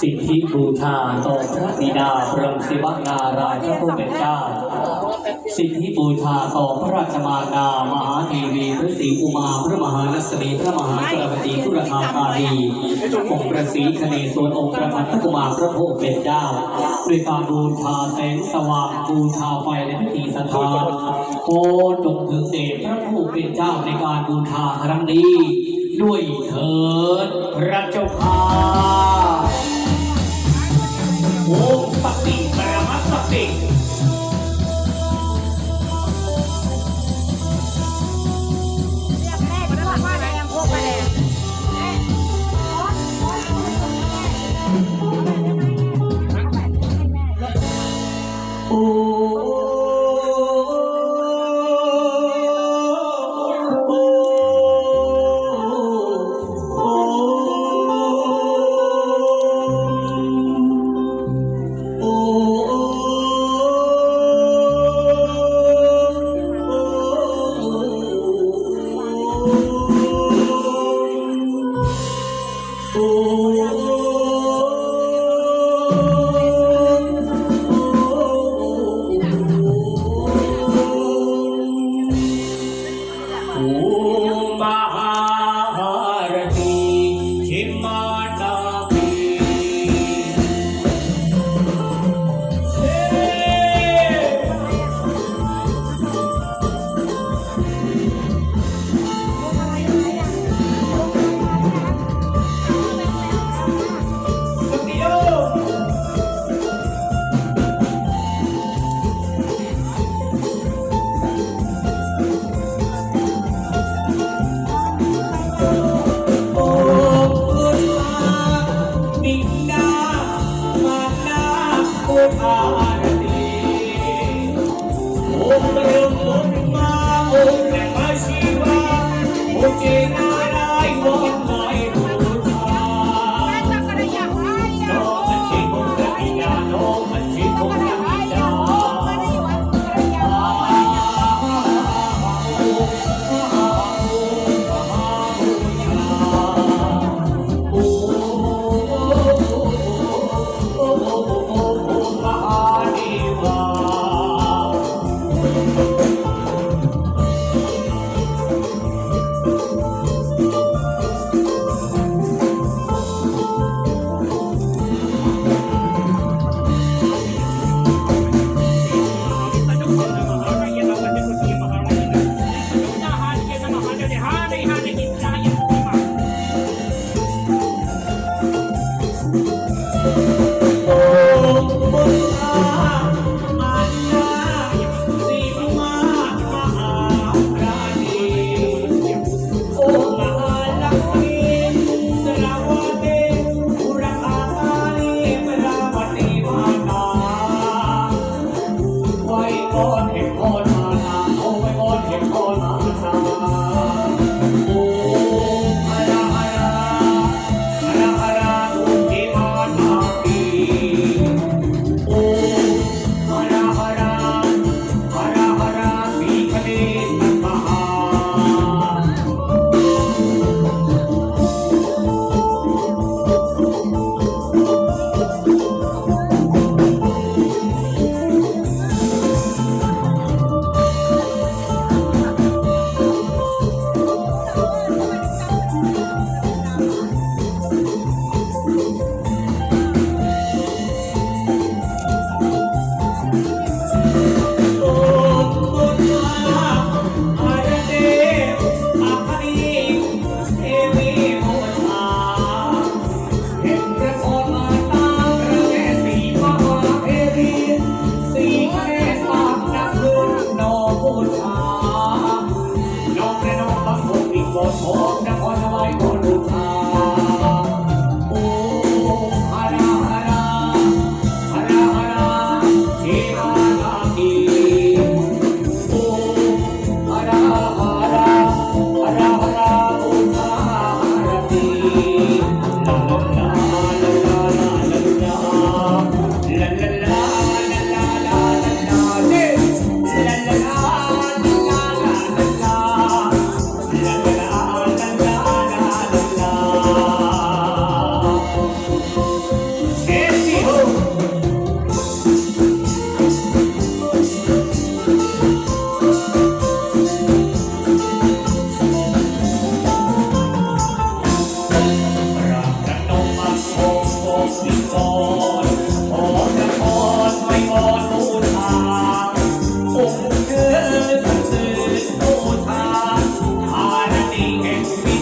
สิทธิบูชาต่อพระบิดาพระศิวนารายพระผู้เป็นเจ้า สิทธิบูชาต่อพระราชมารดามหาเทวีพระศรีอุมาพระมหาลักษมีพระมหาสรวตีพุรธาคารีองค์ประสีคเนศวรองค์ประพันธกุมารพระผู้เป็นเจ้าด้วยการบูชาแสงสว่างบูชาไฟในพิธีสถานโคจงถึงเดชพระผู้เป็นเจ้าในการบูชาครั้งนี้ ด้วยเถิดพระเจ้าค่ะ โแม่มาชีวาโอเจนา Peace.